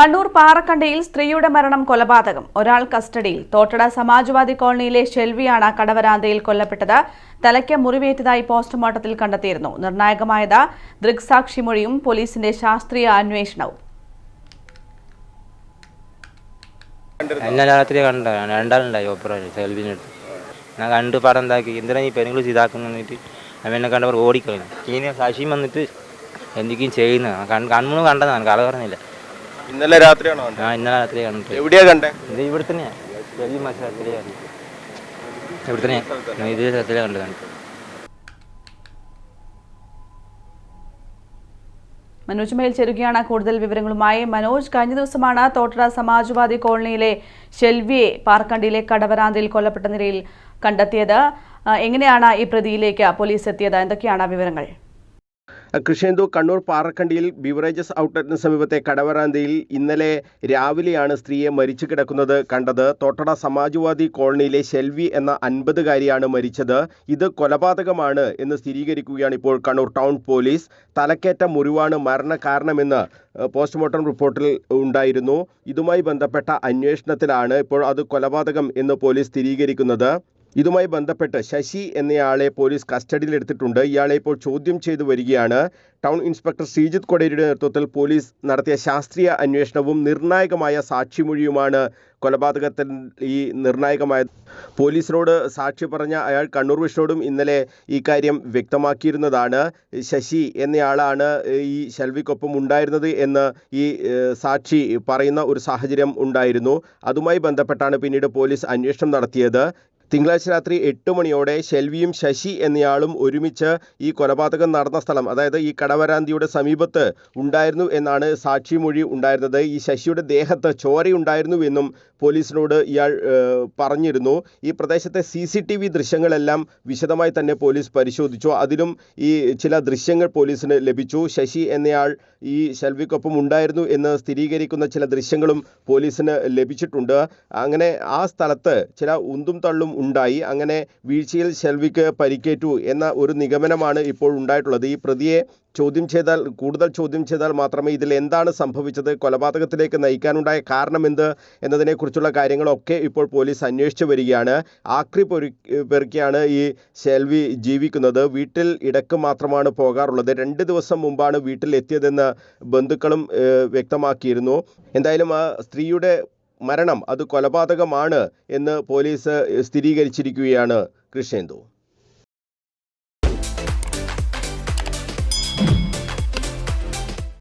കണ്ണൂർ പാറക്കണ്ടയിൽ സ്ത്രീയുടെ മരണം കൊലപാതകം. ഒരാൾ കസ്റ്റഡിയിൽ. തോട്ടട സമാജ്വാദി കോളനിയിലെ ഷെൽവിയാണ് കടവരാന്തയിൽ കൊല്ലപ്പെട്ടത്. തലയ്ക്ക് മുറിവേറ്റതായി പോസ്റ്റ്മോർട്ടത്തിൽ കണ്ടെത്തിയിരുന്നു. നിർണായകമായത് ദൃക്സാക്ഷി മൊഴിയും പോലീസിന്റെ ശാസ്ത്രീയ അന്വേഷണവും. ഇന്നലെ രാത്രി കണ്ടതാണ് രണ്ടാളുണ്ടായി ഞാൻ കണ്ട് എന്തിനാ ഈ എന്നെ കണ്ടവർ ഓടിക്കളഞ്ഞു. ഇനി സാക്ഷിയും വന്നിട്ട് എന്തൊക്കെയും ചെയ്യുന്ന കൺ കൺമുന്ന് കണ്ടതാണ്. കള പറഞ്ഞില്ല. ഇന്നലെ രാത്രിയാണോ കണ്ടത്? ആ ഇന്നലെ രാത്രി കണ്ടിട്ട്. എവിടെയാ കണ്ടേ? ഇത് ഇവിടെ തന്നെയാണ് വലിയ മത്സരത്തിലേ കണ്ടു ഇവിടെ തന്നെയാണ് ഇതേ കണ്ടു കണ്ടു മനോജ് മേൽ ചേരുകയാണ് കൂടുതൽ വിവരങ്ങളുമായി. മനോജ് കഴിഞ്ഞ ദിവസമാണ് തോട്ടട സമാജ്വാദി കോളനിയിലെ ഷെൽവിയെ പാർക്കണ്ടിയിലെ കടവരാന്തയിൽ കൊല്ലപ്പെട്ട നിലയിൽ കണ്ടെത്തിയത്. എങ്ങനെയാണ് ഈ പ്രതിയിലേക്ക് പോലീസ് എത്തിയത്? എന്തൊക്കെയാണ് വിവരങ്ങൾ? കൃഷ്ണേന്ദു കണ്ണൂർ പാറക്കണ്ടിയിൽ ബിവറേജസ് ഔട്ട്ലെറ്റിന് സമീപത്തെ കടവരാന്തിയിൽ ഇന്നലെ രാവിലെയാണ് സ്ത്രീയെ മരിച്ചു കിടക്കുന്നത് കണ്ടത്. തോട്ടട സമാജ്വാദി കോളനിയിലെ ഷെൽവി എന്ന അൻപതുകാരിയാണ് മരിച്ചത്. ഇത് കൊലപാതകമാണ് എന്ന് സ്ഥിരീകരിക്കുകയാണ് ഇപ്പോൾ കണ്ണൂർ ടൗൺ പോലീസ്. തലക്കേറ്റ മുറിവാണ് മരണകാരണമെന്ന് കാരണമെന്ന് പോസ്റ്റ്മോർട്ടം റിപ്പോർട്ടിൽ ഉണ്ടായിരുന്നു. ഇതുമായി ബന്ധപ്പെട്ട അന്വേഷണത്തിലാണ് ഇപ്പോൾ അത് കൊലപാതകം എന്ന് പോലീസ് സ്ഥിരീകരിക്കുന്നത്. ഇതുമായി ബന്ധപ്പെട്ട് ശശി എന്നയാളെ പോലീസ് കസ്റ്റഡിയിലെടുത്തിട്ടുണ്ട്. ഇയാളെ ഇപ്പോൾ ചോദ്യം ചെയ്തു വരികയാണ്. ടൗൺ ഇൻസ്പെക്ടർ ശ്രീജിത്ത് കൊടേരിയുടെ നേതൃത്വത്തിൽ പോലീസ് നടത്തിയ ശാസ്ത്രീയ അന്വേഷണവും നിർണായകമായ സാക്ഷിമൊഴിയുമാണ് കൊലപാതകത്തിൽ ഈ നിർണായകമായ പോലീസിനോട് സാക്ഷി പറഞ്ഞ അയാൾ കണ്ണൂർ വിഷ്ണോടും ഇന്നലെ ഈ കാര്യം വ്യക്തമാക്കിയിരുന്നതാണ്. ശശി എന്നയാളാണ് ഈ ശെൽവിക്കൊപ്പം ഉണ്ടായിരുന്നത് എന്ന് ഈ സാക്ഷി പറയുന്ന ഒരു സാഹചര്യം ഉണ്ടായിരുന്നു. അതുമായി ബന്ധപ്പെട്ടാണ് പിന്നീട് പോലീസ് അന്വേഷണം നടത്തിയത്. തിങ്കളാഴ്ച രാത്രി എട്ട് മണിയോടെ ഷെൽവിയും ശശി എന്നയാളും ഒരുമിച്ച് ഈ കൊലപാതകം നടന്ന സ്ഥലം അതായത് ഈ കടവരാന്തിയുടെ സമീപത്ത് ഉണ്ടായിരുന്നു എന്നാണ് സാക്ഷിമൊഴി ഉണ്ടായിരുന്നത്. ഈ ശശിയുടെ ദേഹത്ത് ചോരയുണ്ടായിരുന്നു എന്നും പോലീസിനോട് ഇയാൾ പറഞ്ഞിരുന്നു. ഈ പ്രദേശത്തെ സി സി ടി വി ദൃശ്യങ്ങളെല്ലാം വിശദമായി തന്നെ പോലീസ് പരിശോധിച്ചു. അതിലും ഈ ചില ദൃശ്യങ്ങൾ പോലീസിന് ലഭിച്ചു. ശശി എന്നയാൾ ഈ ഷെൽവിക്കൊപ്പം ഉണ്ടായിരുന്നു എന്ന് സ്ഥിരീകരിക്കുന്ന ചില ദൃശ്യങ്ങളും പോലീസിന് ലഭിച്ചിട്ടുണ്ട്. അങ്ങനെ ആ സ്ഥലത്ത് ചില ഉന്തും തള്ളും ഉണ്ടായി. അങ്ങനെ വീഴ്ചയിൽ ഷെൽവിക്ക് പരിക്കേറ്റു എന്ന ഒരു നിഗമനമാണ് ഇപ്പോൾ ഉണ്ടായിട്ടുള്ളത്. ഈ പ്രതിയെ ചോദ്യം ചെയ്താൽ കൂടുതൽ ചോദ്യം ചെയ്താൽ മാത്രമേ ഇതിൽ എന്താണ് സംഭവിച്ചത് കൊലപാതകത്തിലേക്ക് നയിക്കാനുണ്ടായ കാരണമെന്ത് എന്നതിനെക്കുറിച്ചുള്ള കാര്യങ്ങളൊക്കെ ഇപ്പോൾ പോലീസ് അന്വേഷിച്ചു വരികയാണ്. ആക്രി പൊരി പെറുക്കിയാണ് ഈ ഷെൽവി ജീവിക്കുന്നത്. വീട്ടിൽ ഇടയ്ക്ക് മാത്രമാണ് പോകാറുള്ളത്. രണ്ട് ദിവസം മുമ്പാണ് വീട്ടിൽ എത്തിയതെന്ന് ബന്ധുക്കളും വ്യക്തമാക്കിയിരുന്നു. എന്തായാലും ആ സ്ത്രീയുടെ മരണം അത് കൊലപാതകമാണ് എന്ന് പോലീസ് സ്ഥിരീകരിച്ചിരിക്കുകയാണ് കൃഷ്ണേന്ദു.